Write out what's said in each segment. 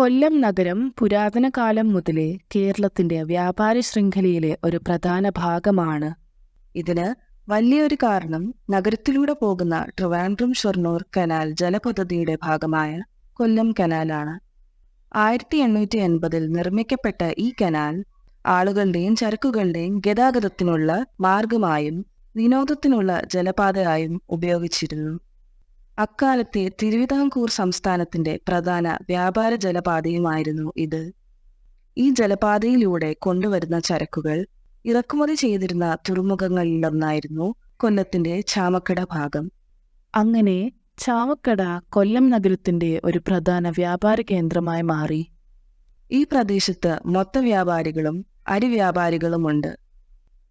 കൊല്ലം നഗരം പുരാതന കാലം മുതലേ കേരളത്തിന്റെ വ്യാപാര ശൃംഖലയിലെ ഒരു പ്രധാന ഭാഗമാണ്. ഇതിന് വലിയൊരു കാരണം നഗരത്തിലൂടെ പോകുന്ന ട്രിവാൻഡ്രം ഷൊർണൂർ കനാൽ ജലപദ്ധതിയുടെ ഭാഗമായ കൊല്ലം കനാലാണ്. ആയിരത്തി എണ്ണൂറ്റി എൺപതിൽ നിർമ്മിക്കപ്പെട്ട ഈ കനാൽ ആളുകളുടെയും ചരക്കുകളുടെയും ഗതാഗതത്തിനുള്ള മാർഗമായും വിനോദത്തിനുള്ള ജലപാതയായും ഉപയോഗിച്ചിരുന്നു. അക്കാലത്തെ തിരുവിതാംകൂർ സംസ്ഥാനത്തിന്റെ പ്രധാന വ്യാപാര ജലപാതയുമായിരുന്നു ഇത്. ഈ ജലപാതയിലൂടെ കൊണ്ടുവരുന്ന ചരക്കുകൾ ഇറക്കുമതി ചെയ്തിരുന്ന തുറമുഖങ്ങളിലൊന്നായിരുന്നു കൊല്ലത്തിന്റെ ചാമക്കട ഭാഗം. അങ്ങനെ ചാമക്കട കൊല്ലം നഗരത്തിന്റെ ഒരു പ്രധാന വ്യാപാര കേന്ദ്രമായി മാറി. ഈ പ്രദേശത്ത് മൊത്ത വ്യാപാരികളും അരി വ്യാപാരികളുമുണ്ട്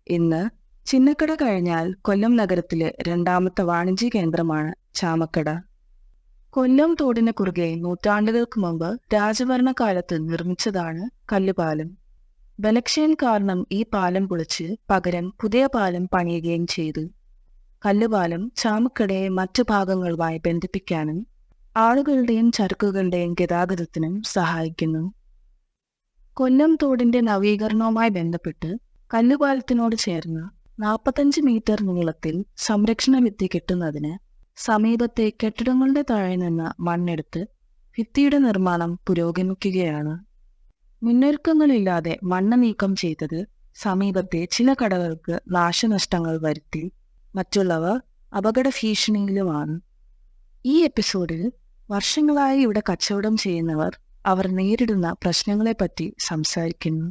ഇന്ന് ചിന്നക്കട കഴിഞ്ഞാൽ കൊല്ലം നഗരത്തിലെ രണ്ടാമത്തെ വാണിജ്യ കേന്ദ്രമാണ്. ചാമക്കട. കൊല്ലം തോടിന് കുറുകെ നൂറ്റാണ്ടുകൾക്ക് മുമ്പ് രാജഭരണകാലത്ത് നിർമ്മിച്ചതാണ് കല്ലുപാലം. ബലക്ഷയൻ കാരണം ഈ പാലം പൊളിച്ച് പകരം പുതിയ പാലം പണിയുകയും ചെയ്തു. കല്ലുപാലം ചാമക്കടയെ മറ്റു ഭാഗങ്ങളുമായി ബന്ധിപ്പിക്കാനും ആളുകളുടെയും ചരക്കുകളുടെയും ഗതാഗതത്തിനും സഹായിക്കുന്നു. കൊല്ലം തോടിന്റെ നവീകരണവുമായി ബന്ധപ്പെട്ട് കല്ലുപാലത്തിനോട് ചേർന്ന് നാൽപ്പത്തഞ്ച് മീറ്റർ നീളത്തിൽ സംരക്ഷണ ഭിത്തി കെട്ടുന്നതിന് സമീപത്തെ കെട്ടിടങ്ങളുടെ താഴെ നിന്ന് മണ്ണെടുത്ത് ഭിത്തിയുടെ നിർമ്മാണം പുരോഗമിക്കുകയാണ്. മുന്നൊരുക്കങ്ങളില്ലാതെ മണ്ണ് നീക്കം ചെയ്തത് സമീപത്തെ ചില കടകൾക്ക് നാശനഷ്ടങ്ങൾ വരുത്തി മറ്റുള്ളവർ അപകട ഭീഷണിയിലുമാണ് ഈ എപ്പിസോഡിൽ വർഷങ്ങളായി ഇവിടെ കച്ചവടം ചെയ്യുന്നവർ അവർ നേരിടുന്ന പ്രശ്നങ്ങളെപ്പറ്റി സംസാരിക്കുന്നു.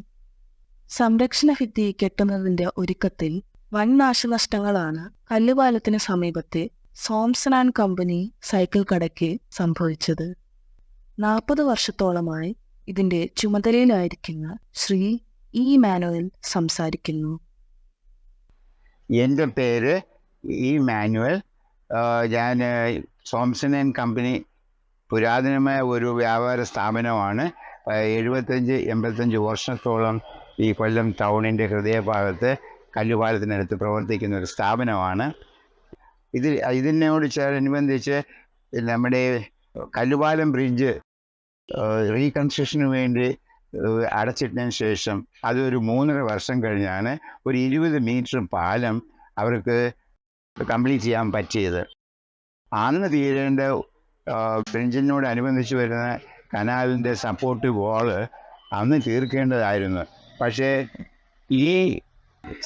സംരക്ഷണ ഭിത്തി കെട്ടുന്നതിന്റെ ഒരുക്കത്തിൽ വൻ നാശനഷ്ടങ്ങളാണ് കല്ലുപാലത്തിന് സമീപത്തെ സോംസൺ ആൻഡ് കമ്പനി സൈക്കിൾ കടയ്ക്ക് സംഭവിച്ചത്. നാൽപ്പത് വർഷത്തോളമായി ഇതിന്റെ ചുമതലയിലായിരിക്കുന്ന ശ്രീ ഇ മാനുവൽ സംസാരിക്കുന്നു. എന്റെ പേര് ഇ മാനുവൽ. ഞാൻ സോംസൺ ആൻഡ് കമ്പനി പുരാതനമായ ഒരു വ്യാപാര സ്ഥാപനമാണ്. എഴുപത്തഞ്ച് എൺപത്തഞ്ച് വർഷത്തോളം ഈ കൊല്ലം ടൗണിന്റെ ഹൃദയഭാഗത്ത് കല്ലുപാലത്തിനടുത്ത് പ്രവർത്തിക്കുന്ന ഒരു സ്ഥാപനമാണ്. ഇതിൽ ഇതിനോട് ചേരനുബന്ധിച്ച് നമ്മുടെ കല്ലുപാലം ബ്രിഡ്ജ് റീകൺസ്ട്രക്ഷന് വേണ്ടി അടച്ചിട്ടതിന് ശേഷം അതൊരു മൂന്നര വർഷം കഴിഞ്ഞാണ് ഒരു ഇരുപത് മീറ്റർ പാലം അവർക്ക് കംപ്ലീറ്റ് ചെയ്യാൻ പറ്റിയത്. അന്ന് തീരേണ്ട ബ്രിഡ്ജിനോടനുബന്ധിച്ച് വരുന്ന കനാലിന്റെ സപ്പോർട്ട് വാൾ അന്ന് തീർക്കേണ്ടതായിരുന്നു. പക്ഷേ ഈ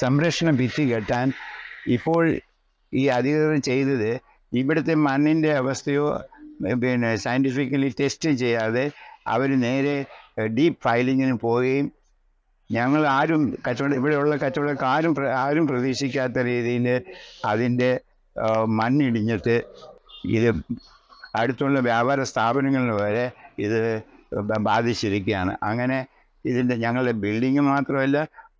സംരക്ഷണ ഭിത്തി കെട്ടാൻ ഇപ്പോൾ ഈ അധികൃതർ ചെയ്തത് ഇവിടുത്തെ മണ്ണിന്റെ അവസ്ഥയോ പിന്നെ സയന്റിഫിക്കലി ടെസ്റ്റ് ചെയ്യാതെ അവർ നേരെ ഡീപ്പ് ഫയലിങ്ങിന് പോവുകയും ഞങ്ങൾ ആരും കച്ചവടം ഇവിടെയുള്ള കച്ചവടക്കാർ ആരും ആരും പ്രതീക്ഷിക്കാത്ത രീതിയിൽ അതിന്റെ മണ്ണിടിഞ്ഞിട്ട് ഇത് അടുത്തുള്ള വ്യാപാര സ്ഥാപനങ്ങളിൽ വരെ ഇത് ബാധിച്ചിരിക്കുകയാണ്. അങ്ങനെ ഇതിന്റെ ഞങ്ങളുടെ ബിൽഡിങ് മാത്രമല്ല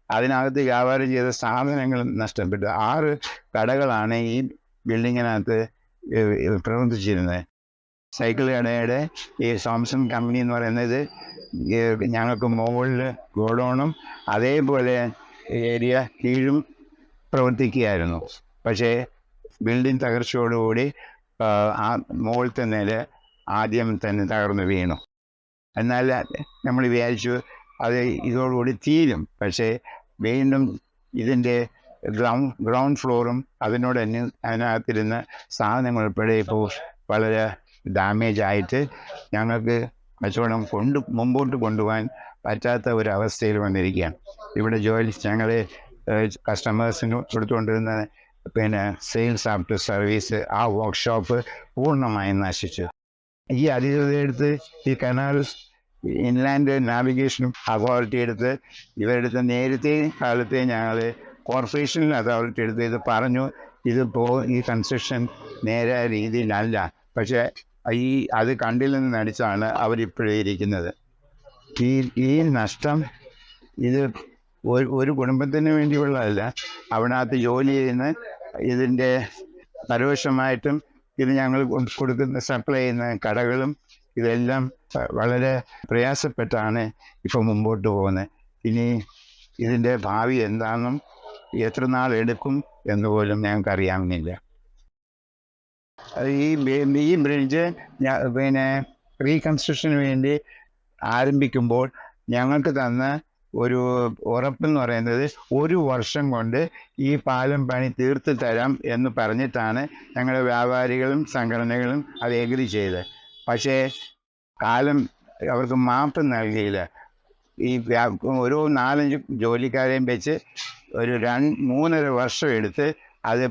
അതിനകത്ത് വ്യാപാരം ചെയ്ത സാധനങ്ങൾ നഷ്ടപ്പെട്ടു ആറ് കടകളാണ് ഈ ബിൽഡിങ്ങിനകത്ത് പ്രവർത്തിച്ചിരുന്നത്. സൈക്കിൾ കടയുടെ ഈ സാംസൺ കമ്പനി എന്ന് പറയുന്നത് ഞങ്ങൾക്ക് മുകളിൽ ഗോഡൗണും അതേപോലെ ഏരിയ കീഴും പ്രവർത്തിക്കുകയായിരുന്നു. പക്ഷേ ബിൽഡിംഗ് തകർച്ചയോടുകൂടി ആ, മുകളിലത്തെ നില ആദ്യം തന്നെ തകർന്നു വീണു. എന്നാൽ നമ്മൾ വിചാരിച്ചു അത് ഇതോടുകൂടി തീരും. പക്ഷേ വീണ്ടും ഇതിന്റെ ഗ്രൗണ്ട് ഗ്രൗണ്ട് ഫ്ലോറും അതിനോട് തന്നെ അതിനകത്തിരുന്ന സാധനങ്ങൾ ഉൾപ്പെടെ ഇപ്പോൾ വളരെ ഡാമേജ് ആയിട്ട് ഞങ്ങൾക്ക് കച്ചവടം കൊണ്ട് മുമ്പോട്ട് കൊണ്ടുപോകാൻ പറ്റാത്ത ഒരു അവസ്ഥയിൽ വന്നിരിക്കുകയാണ്. ഇവിടെ ജോലി ഞങ്ങൾ കസ്റ്റമേഴ്സിന് കൊടുത്തുകൊണ്ടിരുന്ന പിന്നെ സെയിൽസ് ആഫ്റ്റർ സർവീസ് ആ വർക്ക്ഷോപ്പ് പൂർണമായും നശിച്ചു. ഈ അതിഥിയെടുത്ത് ഈ കനാൽ ഇൻലാൻഡ് നാവിഗേഷൻ അതോറിറ്റി എടുത്ത് ഇവരെടുത്ത് നേരത്തെ കാലത്തെ ഞങ്ങൾ കോർപ്പറേഷൻ അതോറിറ്റി എടുത്ത് ഇത് പറഞ്ഞു. ഇതിപ്പോൾ ഈ കൺസ്ട്രക്ഷൻ നേരായ രീതിയിലല്ല. പക്ഷേ ഈ അത് കണ്ടിൽ നിന്ന് നടിച്ചാണ് അവരിപ്പോഴേ ഇരിക്കുന്നത്. ഈ ഈ നഷ്ടം ഇത് ഒരു ഒരു കുടുംബത്തിന് വേണ്ടിയുള്ളതല്ല. അവിടകത്ത് ജോലി ചെയ്യുന്ന ഇതിന്റെ പരോക്ഷമായിട്ടും ഇത് ഞങ്ങൾ കൊടുക്കുന്ന സപ്ലൈ ചെയ്യുന്ന കടകളും ഇതെല്ലാം വളരെ പ്രയാസപ്പെട്ടാണ് ഇപ്പോൾ മുമ്പോട്ട് പോകുന്നത് ഇനി ഇതിന്റെ ഭാവി എന്താണെന്നും എത്ര നാൾ എടുക്കും എന്ന് പോലും ഞങ്ങൾക്ക് അറിയാമെന്നില്ല ഈ ഈ ബ്രിഡ്ജ് പിന്നെ റീകൺസ്ട്രക്ഷന് വേണ്ടി ആരംഭിക്കുമ്പോൾ ഞങ്ങൾക്ക് തന്ന ഒരു ഉറപ്പെന്ന് പറയുന്നത് ഒരു വർഷം കൊണ്ട് ഈ പാലം പണി തീർത്ത് തരാം എന്ന് പറഞ്ഞിട്ടാണ് ഞങ്ങളുടെ വ്യാപാരികളും സംഘടനകളും അത് എഗ്രി ചെയ്തത്. പക്ഷേ കാലം അവർക്ക് മാപ്പ് നൽകിയില്ല. ഈ ഒരു നാലഞ്ച് ജോലിക്കാരെയും വെച്ച് ഒരു രണ്ട് മൂന്നര വർഷം എടുത്ത് അത്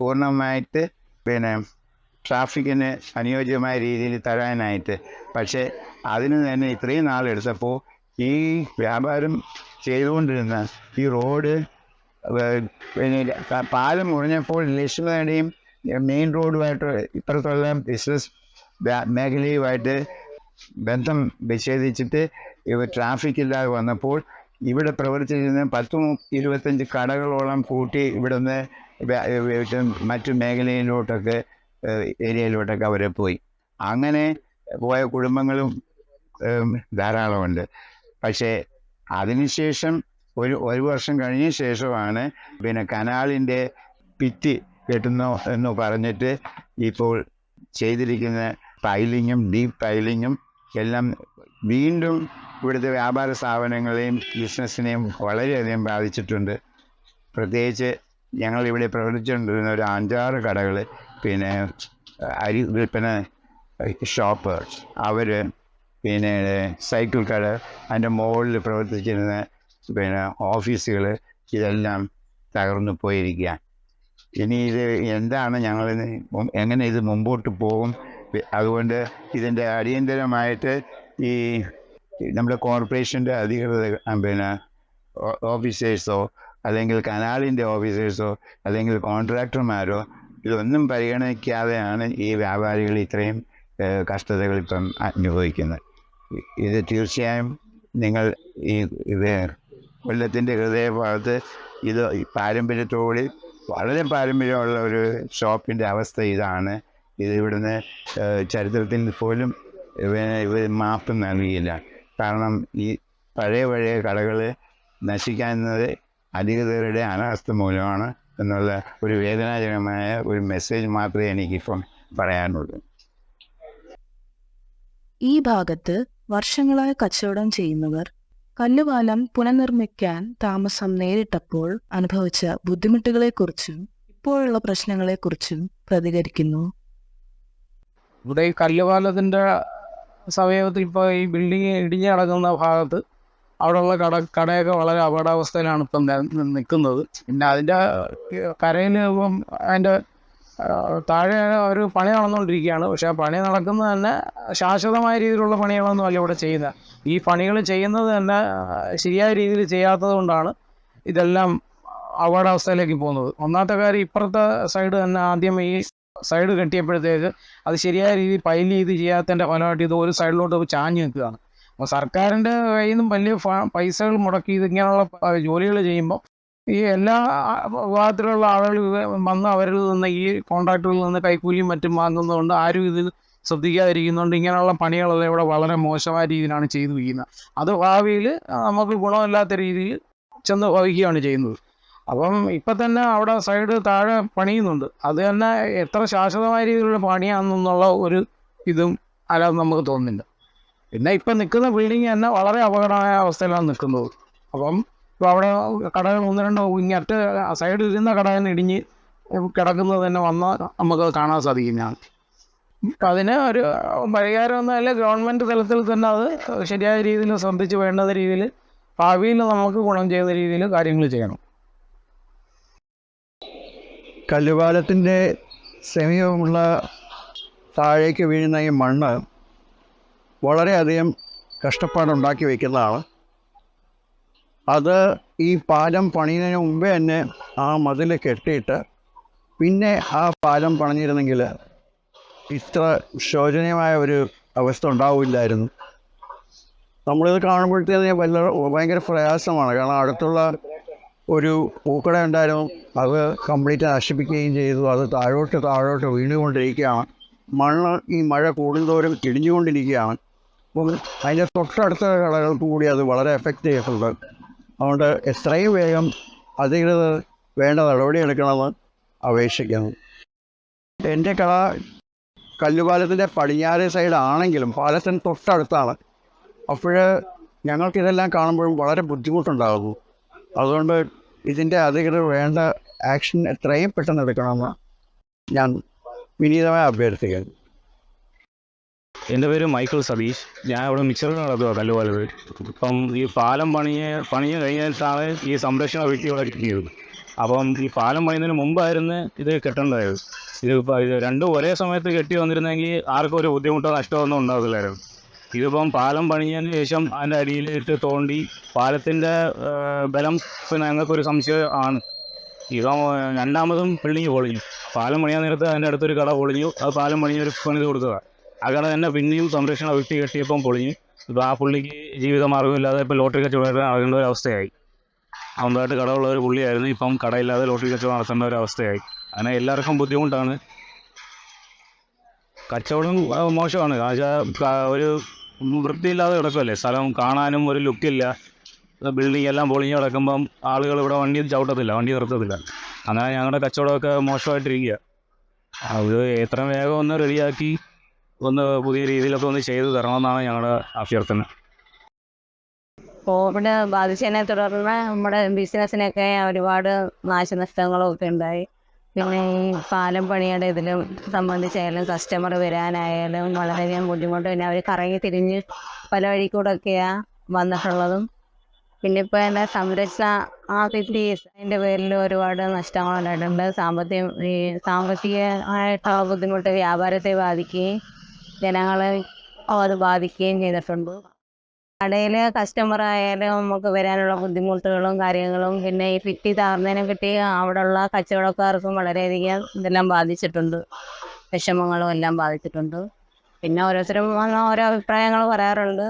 പൂർണമായിട്ട് പിന്നെ ട്രാഫിക്കിന് അനുയോജ്യമായ രീതിയിൽ തരാനായിട്ട്. പക്ഷേ അതിന് തന്നെ ഇത്രയും നാളെടുത്തപ്പോൾ ഈ വ്യാപാരം ചെയ്തുകൊണ്ടിരുന്ന ഈ റോഡ് പിന്നെ പാലം മുറിഞ്ഞപ്പോൾ ലക്ഷ്മണയുടെയും മെയിൻ റോഡുമായിട്ട് ഇത്രത്തോളം ബിസിനസ് മേഖലയുമായിട്ട് ബന്ധം വിച്ഛേദിച്ചിട്ട് ഇവ ട്രാഫിക് ഇല്ലാതെ വന്നപ്പോൾ ഇവിടെ പ്രവർത്തിച്ചിരുന്ന പത്ത് ഇരുപത്തഞ്ച് കടകളോളം കൂട്ടി ഇവിടുന്ന് മറ്റു മേഖലയിലോട്ടൊക്കെ ഏരിയയിലോട്ടൊക്കെ അവർ പോയി. അങ്ങനെ പോയ കുടുംബങ്ങളും ധാരാളമുണ്ട്. പക്ഷേ അതിനുശേഷം ഒരു ഒരു വർഷം കഴിഞ്ഞ ശേഷമാണ് പിന്നെ കനാലിന്റെ ഭിത്തി കെട്ടുന്നു എന്ന് പറഞ്ഞിട്ട് ഇപ്പോൾ ചെയ്തിരിക്കുന്ന പൈലിങ്ങും ഡീപ്പ് പൈലിങ്ങും എല്ലാം വീണ്ടും ഇവിടുത്തെ വ്യാപാര സ്ഥാപനങ്ങളെയും ബിസിനസ്സിനെയും വളരെയധികം ബാധിച്ചിട്ടുണ്ട്. പ്രത്യേകിച്ച് ഞങ്ങൾ ഇവിടെ പ്രവർത്തിച്ചുകൊണ്ടിരുന്ന ഒരു അഞ്ചാറ് കടകൾ പിന്നെ അരി വിൽപ്പന ഷോപ്പ് അവർ പിന്നെ സൈക്കിൾ കട അതിന്റെ മുകളിൽ പ്രവർത്തിച്ചിരുന്ന പിന്നെ ഓഫീസുകൾ ഇതെല്ലാം തകർന്നു പോയിരിക്കുക ഇനി ഇത് എന്താണ് ഞങ്ങളിന്ന് എങ്ങനെ ഇത് മുമ്പോട്ട് പോകും? അതുകൊണ്ട് ഇതിന്റെ അടിയന്തരമായിട്ട് ഈ നമ്മുടെ കോർപ്പറേഷന്റെ അധികൃതർ ആ, പിന്നെ ഓഫീസേഴ്സോ അല്ലെങ്കിൽ കനാലിന്റെ ഓഫീസേഴ്സോ അല്ലെങ്കിൽ കോൺട്രാക്ടർമാരോ ഇതൊന്നും പരിഗണിക്കാതെയാണ് ഈ വ്യാപാരികൾ ഇത്രയും കഷ്ടതകൾ ഇപ്പം അനുഭവിക്കുന്നത്. ഇത് തീർച്ചയായും നിങ്ങൾ ഈ ഇത് കൊല്ലത്തിന്റെ ഹൃദയഭാഗത്ത് ഇത് പാരമ്പര്യത്തോട് വളരെ പാരമ്പര്യമുള്ള ഒരു ഷോപ്പിന്റെ അവസ്ഥ ഇതാണ്. ഇത് ഇവിടുന്ന് ചരിത്രത്തിൽ പോലും ഇവന് ഇവർ മാപ്പ് നൽകിയില്ല. കാരണം ഈ പഴയ പഴയ കടകൾ നശിക്കുന്നത് അധികൃതരുടെ അനാസ്ഥ മൂലമാണ് എന്നുള്ള ഒരു വേദനാജനകമായ ഒരു മെസ്സേജ് മാത്രമേ എനിക്കിപ്പം പറയാനുള്ളൂ. ഈ ഭാഗത്ത് വർഷങ്ങളായി കച്ചവടം ചെയ്യുന്നവർ കല്ലുപാലം പുനർനിർമ്മിക്കാൻ താമസം നേരിട്ടപ്പോൾ അനുഭവിച്ച ബുദ്ധിമുട്ടുകളെക്കുറിച്ചും ഇപ്പോഴുള്ള പ്രശ്നങ്ങളെക്കുറിച്ചും പ്രതികരിക്കുന്നു. ഇവിടെ ഈ കല്ലുപാലത്തിന്റെ സമയത്ത് ഇപ്പോൾ ഈ ബിൽഡിങ് ഇടിഞ്ഞ് കിടക്കുന്ന ഭാഗത്ത് അവിടെയുള്ള കട കടയൊക്കെ വളരെ അപകടാവസ്ഥയിലാണ് ഇപ്പം നിൽക്കുന്നത്. പിന്നെ അതിന്റെ കരയിൽ ഇപ്പം അതിന്റെ താഴെ ഒരു പണി നടന്നുകൊണ്ടിരിക്കുകയാണ്. പക്ഷേ ആ പണി നടക്കുന്നത് തന്നെ ശാശ്വതമായ രീതിയിലുള്ള പണികളൊന്നും അല്ല ഇവിടെ ചെയ്യുന്നത്. ഈ പണികൾ ചെയ്യുന്നത് തന്നെ ശരിയായ രീതിയിൽ ചെയ്യാത്തത് കൊണ്ടാണ് ഇതെല്ലാം അപകടാവസ്ഥയിലേക്ക് പോകുന്നത്. ഒന്നാമത്തെ കാര്യം ഇപ്പുറത്തെ സൈഡ് തന്നെ ആദ്യം ഈ സൈഡ് കെട്ടിയപ്പോഴത്തേക്ക് അത് ശരിയായ രീതിയിൽ പൈൽ ചെയ്ത് ചെയ്യാത്തതിന്റെ ഫലമായിട്ട് ഇത് ഒരു സൈഡിലോട്ട് ചാഞ്ഞ് നിൽക്കുകയാണ്. അപ്പോൾ സർക്കാരിന്റെ കയ്യിൽ നിന്നും വലിയ പൈസകൾ മുടക്കി ഇത് ഇങ്ങനെയുള്ള ജോലികൾ ചെയ്യുമ്പോൾ ഈ എല്ലാ വിഭാഗത്തിലുള്ള ആളുകൾ വന്ന് അവരിൽ നിന്ന് ഈ കോൺട്രാക്ടറിൽ നിന്ന് കൈക്കൂലിയും മറ്റും വാങ്ങുന്നതുകൊണ്ട് ആരും ഇതിൽ ശ്രദ്ധിക്കാതിരിക്കുന്നുണ്ട് ഇങ്ങനെയുള്ള പണികളെല്ലാം ഇവിടെ വളരെ മോശമായ രീതിയിലാണ് ചെയ്തു വയ്ക്കുന്നത്. അത് ഭാവിയിൽ നമുക്ക് ഗുണമില്ലാത്ത രീതിയിൽ ചെന്ന് വഹിക്കുകയാണ് ചെയ്യുന്നത്. അപ്പം ഇപ്പം തന്നെ അവിടെ സൈഡ് താഴെ പണിയുന്നുണ്ട്. അത് തന്നെ എത്ര ശാശ്വതമായ രീതിയിലുള്ള പണിയാണെന്നുള്ള ഒരു ഇതും അല്ലാതെ നമുക്ക് തോന്നുന്നില്ല. പിന്നെ ഇപ്പം നിൽക്കുന്ന ബിൽഡിങ് തന്നെ വളരെ അപകടമായ അവസ്ഥയിലാണ് നിൽക്കുന്നത്. അപ്പം ഇപ്പോൾ അവിടെ കടകൾ ഒന്ന് രണ്ടോ ഇങ്ങോട്ട് സൈഡിൽ ഇരുന്ന കടകൾ ഇടിഞ്ഞ് കിടക്കുന്നത് തന്നെ വന്നാൽ നമുക്ക് കാണാൻ സാധിക്കും ഞാൻ. അതിന് ഒരു പരിഹാരമൊന്നുമല്ല ഗവൺമെന്റ് തലത്തിൽ തന്നെ അത് ശരിയായ രീതിയിൽ ശ്രദ്ധിച്ച് വേണ്ടത് രീതിയിൽ ഭാവിയിൽ നമുക്ക് ഗുണം ചെയ്യുന്ന രീതിയിൽ കാര്യങ്ങൾ ചെയ്യണം. കല്ലുപാലത്തിന്റെ സമീപമുള്ള താഴേക്ക് വീഴുന്ന ഈ മണ്ണ് വളരെയധികം കഷ്ടപ്പാടുണ്ടാക്കി വയ്ക്കുന്നതാണ്. അത് ഈ പാലം പണിയുന്നതിന് മുമ്പേ തന്നെ ആ മതിൽ കെട്ടിയിട്ട് പിന്നെ ആ പാലം പണിഞ്ഞിരുന്നെങ്കിൽ ഇത്ര ശോചനീയമായ ഒരു അവസ്ഥ ഉണ്ടാവില്ലായിരുന്നു. നമ്മളിത് കാണുമ്പോഴത്തേക്ക് ഭയങ്കര പ്രയാസമാണ്. കാരണം അടുത്തുള്ള ഒരു പൂക്കട ഉണ്ടായിരുന്നു. അത് കംപ്ലീറ്റ് നശിപ്പിക്കുകയും ചെയ്തു. അത് താഴോട്ട് താഴോട്ട് വീണുകൊണ്ടിരിക്കുകയാണ്. മണ്ണ് ഈ മഴ കൂടുന്തോറും ഇടിഞ്ഞുകൊണ്ടിരിക്കുകയാണ് അപ്പം അതിന്റെ തൊട്ടടുത്ത കടകൾക്ക് കൂടി അത് വളരെ എഫക്റ്റ് ചെയ്തിട്ടുണ്ട് അതുകൊണ്ട് എത്രയും വേഗം അധികൃതർ വേണ്ട നടപടിയെടുക്കണമെന്ന് അപേക്ഷിക്കുന്നു. എന്റെ കട കല്ലുപാലത്തിന്റെ പടിഞ്ഞാറ് സൈഡ് ആണെങ്കിലും പാലത്തിന് തൊട്ടടുത്താണ്. അപ്പോൾ ഞങ്ങൾക്കിതെല്ലാം കാണുമ്പോഴും വളരെ ബുദ്ധിമുട്ടുണ്ടാകുന്നു. അതുകൊണ്ട് ഇതിന്റെ അധികൃതർ വേണ്ട ആക്ഷൻ എത്രയും പെട്ടെന്ന് എടുക്കണമെന്ന് ഞാൻ വിനീതമായി അഭ്യർത്ഥിക്കുന്നു. എന്റെ പേര് മൈക്കിൾ സതീഷ്. ഞാൻ ഇവിടെ മിക്സർ നടക്കുക കല്ലുപാലത് ഇപ്പം ഈ പാലം പണിയ പണിയ കഴിഞ്ഞിട്ടാണ് ഈ സംരക്ഷണ വ്യക്തി ഇവിടെ കിട്ടിയത് അപ്പം ഈ പാലം പണിയുന്നതിന് മുമ്പായിരുന്നു ഇത് കെട്ടേണ്ടത്. ഇത് ഇപ്പം ഇത് രണ്ടും ഒരേ സമയത്ത് കെട്ടി വന്നിരുന്നെങ്കിൽ ആർക്കും ഒരു ബുദ്ധിമുട്ടോ നഷ്ടമോ ഒന്നും ഉണ്ടാകില്ലായിരുന്നു ഇതിപ്പം പാലം പണിഞ്ഞതിന് ശേഷം അതിന്റെ അടിയിലിട്ട് തോണ്ടി പാലത്തിന്റെ ബലം പിന്നെ ഞങ്ങൾക്കൊരു സംശയം ആണ്. ഇപ്പം രണ്ടാമതും ബിൽഡിങ് പൊളിഞ്ഞു. പാലം പണിയാൻ നേരത്ത് അതിന്റെ അടുത്തൊരു കട പൊളിഞ്ഞു. അത് പാലം പണിയൊരു പണിത് കൊടുക്കുക ആ കട തന്നെ പിന്നെയും സംരക്ഷണ വ്യക്തി കെട്ടിയപ്പം പൊളിഞ്ഞു. ഇപ്പോൾ ആ പുള്ളിക്ക് ജീവിതമാർഗമില്ലാതെ ഇപ്പോൾ ലോട്ടറി കച്ചവടം നടക്കേണ്ട ഒരു അവസ്ഥയായി. സ്വന്തമായിട്ട് കടമുള്ള ഒരു പുള്ളിയായിരുന്നു. ഇപ്പം കടയില്ലാതെ ലോട്ടറി കച്ചവടം നടത്തേണ്ട ഒരു അവസ്ഥയായി. അങ്ങനെ എല്ലാവർക്കും ബുദ്ധിമുട്ടാണ്. കച്ചവടം മോശമാണ്. കാരണം ഒരു വൃത്തിയില്ലാതെ കിടക്കുമല്ലേ സ്ഥലം കാണാനും ഒരു ലുക്കില്ല. ബിൽഡിംഗ് എല്ലാം പൊളിഞ്ഞ് കിടക്കുമ്പം ആളുകൾ ഇവിടെ വണ്ടി ചവിട്ടത്തില്ല വണ്ടി നിർത്തത്തില്ല. അങ്ങനെ ഞങ്ങളുടെ കച്ചവടമൊക്കെ മോശമായിട്ടിരിക്കുക അത് എത്ര വേഗം ഒന്ന് റെഡിയാക്കി ഒന്ന് പുതിയ രീതിയിലൊക്കെ ഒന്ന് ചെയ്തു തരണമെന്നാണ് ഞങ്ങളുടെ അഭ്യർത്ഥന. കോവിഡ് ബാധിച്ചതിനെ തുടർന്ന് നമ്മുടെ ബിസിനസ്സിനൊക്കെ ഒരുപാട് നാശനഷ്ടങ്ങളൊക്കെ ഉണ്ടായി. പിന്നെ ഈ പാലം പണിയുടെ ഇതിലും സംബന്ധിച്ചായാലും കസ്റ്റമർ വരാനായാലും വളരെയധികം ബുദ്ധിമുട്ട്. പിന്നെ അവർ കറങ്ങി തിരിഞ്ഞ് പല വഴി കൂടെയൊക്കെയാണ് വന്നിട്ടുള്ളതും. പിന്നെ ഇപ്പോൾ എന്റെ സംരക്ഷണ ആ ഫിഫ്റ്റീസ് അതിന്റെ പേരിൽ ഒരുപാട് നഷ്ടങ്ങളുണ്ടായിട്ടുണ്ട്. സാമ്പത്തിക ഈ സാമ്പത്തികമായിട്ടുള്ള ബുദ്ധിമുട്ട് വ്യാപാരത്തെ ബാധിക്കുകയും ജനങ്ങളെ അത് ബാധിക്കുകയും ചെയ്തിട്ടുണ്ട്. കടയിൽ കസ്റ്റമർ ആയാലും നമുക്ക് വരാനുള്ള ബുദ്ധിമുട്ടുകളും കാര്യങ്ങളും പിന്നെ ഈ ഫിറ്റി താർന്നതിനെ കിട്ടി അവിടെയുള്ള കച്ചവടക്കാർക്കും വളരെയധികം ഇതെല്ലാം ബാധിച്ചിട്ടുണ്ട്. വിഷമങ്ങളും എല്ലാം ബാധിച്ചിട്ടുണ്ട്. പിന്നെ ഓരോരുത്തരും വന്ന ഓരോ അഭിപ്രായങ്ങൾ പറയാറുണ്ട്.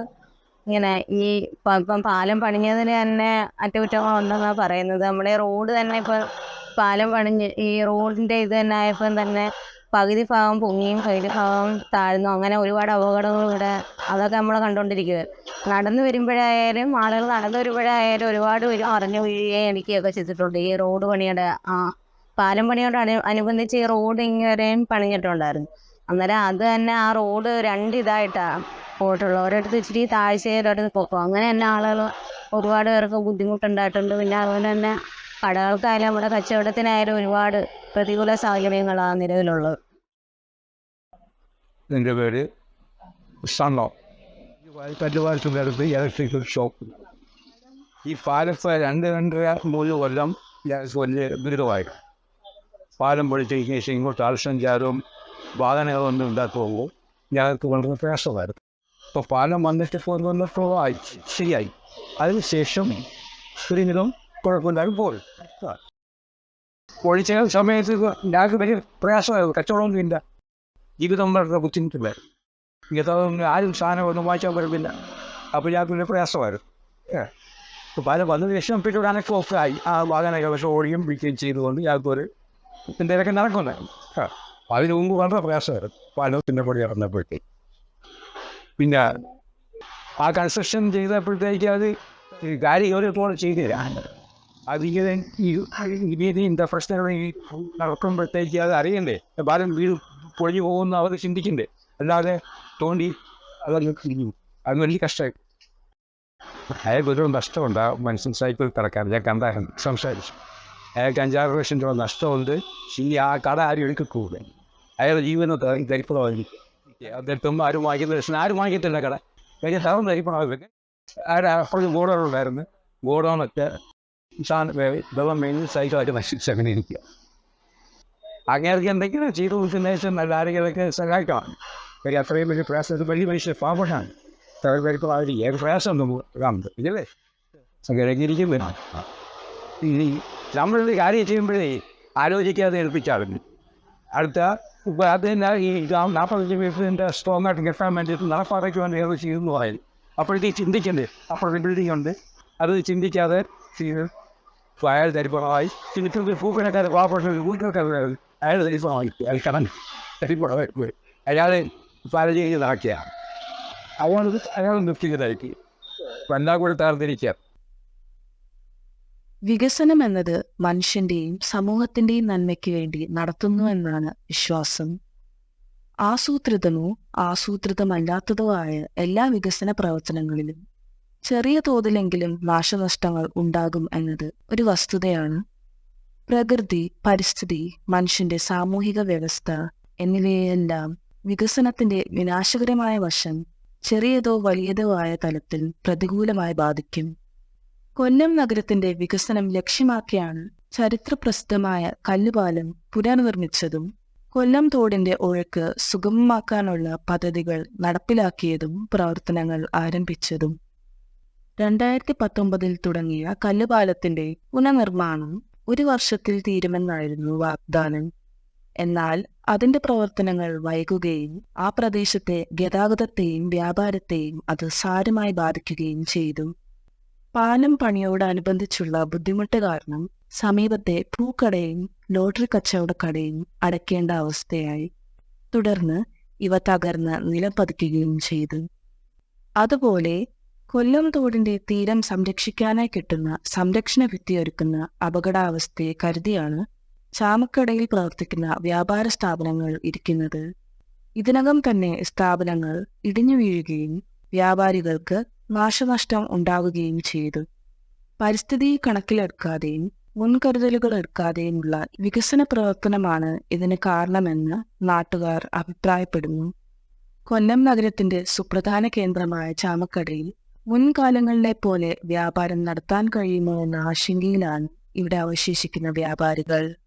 ഇങ്ങനെ ഈ ഇപ്പം പാലം പണിഞ്ഞതിന് തന്നെ അറ്റകുറ്റങ്ങളുണ്ടെന്നാണ് പറയുന്നത്. നമ്മുടെ റോഡ് തന്നെ ഇപ്പം പാലം പണിഞ്ഞ് ഈ റോഡിന്റെ ഇത് തന്നെ ആയപ്പം തന്നെ പകുതി ഭാഗം പൊങ്ങിയും പകുതി ഭാഗം താഴ്ന്നു. അങ്ങനെ ഒരുപാട് അപകടങ്ങൾ ഇവിടെ അതൊക്കെ നമ്മൾ കണ്ടുകൊണ്ടിരിക്കുക നടന്നു വരുമ്പോഴായാലും ആളുകൾ നടന്നു വരുമ്പോഴായാലും ഒരുപാട് പേര് അറിഞ്ഞു വീഴുകയും ഇടിക്കുകയൊക്കെ ചെയ്തിട്ടുണ്ട്. ഈ റോഡ് പണിയുടെ ആ പാലം പണിയോട് അനു അനുബന്ധിച്ച് ഈ റോഡ് ഇങ്ങനെയും പണിഞ്ഞിട്ടുണ്ടായിരുന്നു. അന്നേരം അത് തന്നെ ആ റോഡ് രണ്ട് ഇതായിട്ടാണ് പോയിട്ടുള്ളത്. ഒരിടത്ത് ഇച്ചിരി താഴ്ചയിൽ ഒരിടത്ത് പൊക്കം അങ്ങനെ തന്നെ ആളുകൾ ഒരുപാട് പേർക്ക് ബുദ്ധിമുട്ടുണ്ടായിട്ടുണ്ട്. പിന്നെ അതുപോലെ തന്നെ കടകൾക്കായാലും നമ്മുടെ കച്ചവടത്തിനായാലും ഒരുപാട് പ്രതികൂല സാഹചര്യങ്ങളാണ് നിലവിലുള്ളത്. എന്റെ പേര് ഇലക്ട്രിക്കൽ ഷോപ്പ്. ഈ പാലത്ത് രണ്ട് രണ്ടര മൂന്ന് കൊല്ലം ഞാൻ വലിയ ദുരിതമായി. പാലം പൊളിച്ചതിന് ശേഷം ഇങ്ങോട്ട് ആൾസഞ്ചാരവും വാഹനങ്ങളൊന്നും ഉണ്ടാക്കുമ്പോൾ ഞങ്ങൾക്ക് വളരെ പ്രയാസമായിരുന്നു. അപ്പോൾ പാലം വന്നിട്ട് പോകുന്നതോളം ആയി ശരിയായി. അതിനുശേഷം ഒരിക്കലും കുഴപ്പമില്ലാതെ പോയി. പൊളിച്ച സമയത്ത് ഞങ്ങൾക്ക് വലിയ പ്രയാസമായിരുന്നു കച്ചവടമൊന്നും ഇല്ല ജീവിതം വളരെ ബുദ്ധിമുട്ടില്ലായിരുന്നു ഇങ്ങനത്തെ ആരും സാധനം ഒന്നും വായിച്ചാൽ പറ്റില്ല അപ്പോൾ ഞങ്ങൾക്ക് വലിയ പ്രയാസമായിരുന്നു പല വന്നതിന് ശേഷം പിന്നെ ഒരു അനക്കമൊക്കെ ആയി ആ വാഹന പക്ഷേ ഓടിയും പിടിക്കുകയും ചെയ്തുകൊണ്ട് ഞങ്ങൾക്ക് ഒരു എന്തെങ്കിലുമൊക്കെ നടക്കുന്നുണ്ടായിരുന്നു അതിന് മുമ്പ് വളരെ പ്രയാസമായിരുന്നു പാലത്തിന്റെ പൊടി ഇറന്നപ്പോഴത്തേക്ക് പിന്നെ ആ കൺസ്ട്രക്ഷൻ ചെയ്തപ്പോഴത്തേക്ക് അത് ഈ ഒരു ഓരോരുത്തോളം ചെയ്തില്ല അതിങ്ങനെ ഈ എന്താ പ്രശ്നങ്ങൾ? ഈ നടക്കുമ്പോഴത്തേക്ക് അത് അറിയണ്ടേ? ബാലം വീട് പൊഴിഞ്ഞു പോകുന്നു അവർ ചിന്തിക്കണ്ടേ? അല്ലാതെ തോണ്ടി അതറിഞ്ഞു അത് വലിയ കഷ്ടമായി അയാൾക്ക് ഒരു നഷ്ടമുണ്ട്. ആ മനുഷ്യൻ സൈക്കിൾ കിടക്കാൻ ഞാൻ കണ്ടായിരുന്നു സംസാരിച്ചു. അയാൾക്ക് അഞ്ചാറ് ലക്ഷം രൂപ നഷ്ടമുണ്ട്. ശരി ആ കട ആരും എടുക്കൂടെ അയാളുടെ ജീവനത്തെ ധരിപ്പണമായി അദ്ദേഹത്തും ആരും വാങ്ങിക്കുന്ന ലക്ഷം. ആരും വാങ്ങിക്കത്തില്ല കട. കഴിഞ്ഞ സാറും ധരിപ്പണമായി ആരും? അപ്പോഴും ഗോഡൗൺ ഗോഡൗണൊക്കെ സാധനം വെള്ളം മെയിൻ സൈക്കിളൊക്കെ നശിച്ച് അങ്ങനെ എനിക്ക് അങ്ങനെയൊക്കെ എന്തെങ്കിലും ചെയ്തു കൊടുക്കുന്നതിന് നല്ല ആരെങ്കിലൊക്കെ സഹായിക്കാം കാര്യം അത്രയും വലിയ പ്രയാസം വലിയ മനുഷ്യ പാവമാണ്. തകർ വരുമ്പോൾ അവർ ഏത് പ്രയാസം നമുക്ക് കാണുന്നത് ഇല്ലേ വേണം ഇനി നമ്മളൊരു കാര്യം ചെയ്യുമ്പോഴേ ആലോചിക്കാതെ എടുപ്പിച്ചാലും അടുത്ത ഇപ്പോൾ അത് തന്നെ ഈ നാൽപ്പത്തഞ്ച് വീട്ടിന്റെ സ്ട്രോങ് ആയിട്ട് കെട്ടാൻ വേണ്ടിയിട്ട് നടപ്പാറയ്ക്ക് വേണ്ടി ഏത് ചെയ്യുന്നു പറയും അപ്പോഴത്തേക്ക് ചിന്തിക്കണ്ടേ? ഉണ്ട് അത് ചിന്തിക്കാതെ ചെയ്ത് അപ്പോൾ അയാൾ I ചിന്തിക്കുന്നത് പൂക്കണക്കാർ പാവപ്പെട്ട I അയാൾ തരിപ്പണമായി അയാൾ കടൻ തരിപ്പണമായി പോയി അയാൾ പല ചെയ്ത് നടക്കുകയാണ് അതുകൊണ്ട് അയാൾ നിർത്തിയതായിരിക്കും എല്ലാം കൂടെ തരംതിരിക്കുക വികസനം എന്നത് മനുഷ്യന്റെയും സമൂഹത്തിന്റെയും നന്മയ്ക്ക് വേണ്ടി നടത്തുന്നു എന്നാണ് വിശ്വാസം. ആസൂത്രിതമോ ആസൂത്രിതമല്ലാത്തതോ ആയ എല്ലാ വികസന പ്രവർത്തനങ്ങളിലും ചെറിയ തോതിലെങ്കിലും നാശനഷ്ടങ്ങൾ ഉണ്ടാകും എന്നത് ഒരു വസ്തുതയാണ്. പ്രകൃതി പരിസ്ഥിതി മനുഷ്യന്റെ സാമൂഹിക വ്യവസ്ഥ എന്നിവയെല്ലാം വികസനത്തിന്റെ വിനാശകരമായ വശം ചെറിയതോ വലിയതോ ആയ തലത്തിൽ പ്രതികൂലമായി ബാധിക്കും. കൊല്ലം നഗരത്തിന്റെ വികസനം ലക്ഷ്യമാക്കിയാണ് ചരിത്രപ്രസിദ്ധമായ കല്ലുപാലം പുനർനിർമ്മിച്ചതും കൊല്ലം തോടിന്റെ ഒഴുക്ക് സുഗമമാക്കാനുള്ള പദ്ധതികൾ നടപ്പിലാക്കിയതും പ്രവർത്തനങ്ങൾ ആരംഭിച്ചതും. രണ്ടായിരത്തി പത്തൊമ്പതിൽ തുടങ്ങിയ കല്ലുപാലത്തിന്റെ പുനർനിർമ്മാണം ഒരു വർഷത്തിൽ തീരുമെന്നായിരുന്നു വാഗ്ദാനം. എന്നാൽ അതിന്റെ പ്രവർത്തനങ്ങൾ വൈകുകയും ആ പ്രദേശത്തെ ഗതാഗതത്തെയും വ്യാപാരത്തെയും അത് സാരമായി ബാധിക്കുകയും ചെയ്തു. പാലം പണിയോടനുബന്ധിച്ചുള്ള ബുദ്ധിമുട്ട് കാരണം സമീപത്തെ പൂക്കടയും ലോട്ടറി കച്ചവടക്കടയും അടയ്ക്കേണ്ട അവസ്ഥയായി. തുടർന്ന് ഇവ തകർന്ന് നിലം പതിക്കുകയും ചെയ്തു. അതുപോലെ കൊല്ലം തോടിന്റെ തീരം സംരക്ഷിക്കാനായി കിട്ടുന്ന സംരക്ഷണ ഭിത്തി ഒരുക്കുന്ന അപകടാവസ്ഥയെ കരുതിയാണ് ചാമക്കടയിൽ പ്രവർത്തിക്കുന്ന വ്യാപാര സ്ഥാപനങ്ങൾ ഇരിക്കുന്നത്. ഇതിനകം തന്നെ സ്ഥാപനങ്ങൾ ഇടിഞ്ഞു വീഴുകയും വ്യാപാരികൾക്ക് നാശനഷ്ടം ഉണ്ടാവുകയും ചെയ്തു. പരിസ്ഥിതി കണക്കിലെടുക്കാതെയും മുൻകരുതലുകൾ എടുക്കാതെയുമുള്ള വികസന പ്രവർത്തനമാണ് ഇതിന് കാരണമെന്ന് നാട്ടുകാർ അഭിപ്രായപ്പെടുന്നു. കൊല്ലം നഗരത്തിന്റെ സുപ്രധാന കേന്ദ്രമായ ചാമക്കടയിൽ മുൻകാലങ്ങളിലെ പോലെ വ്യാപാരം നടത്താൻ കഴിയുമോ എന്ന ആശങ്കയിലാണ് ഇവിടെ അവശേഷിക്കുന്ന വ്യാപാരികൾ.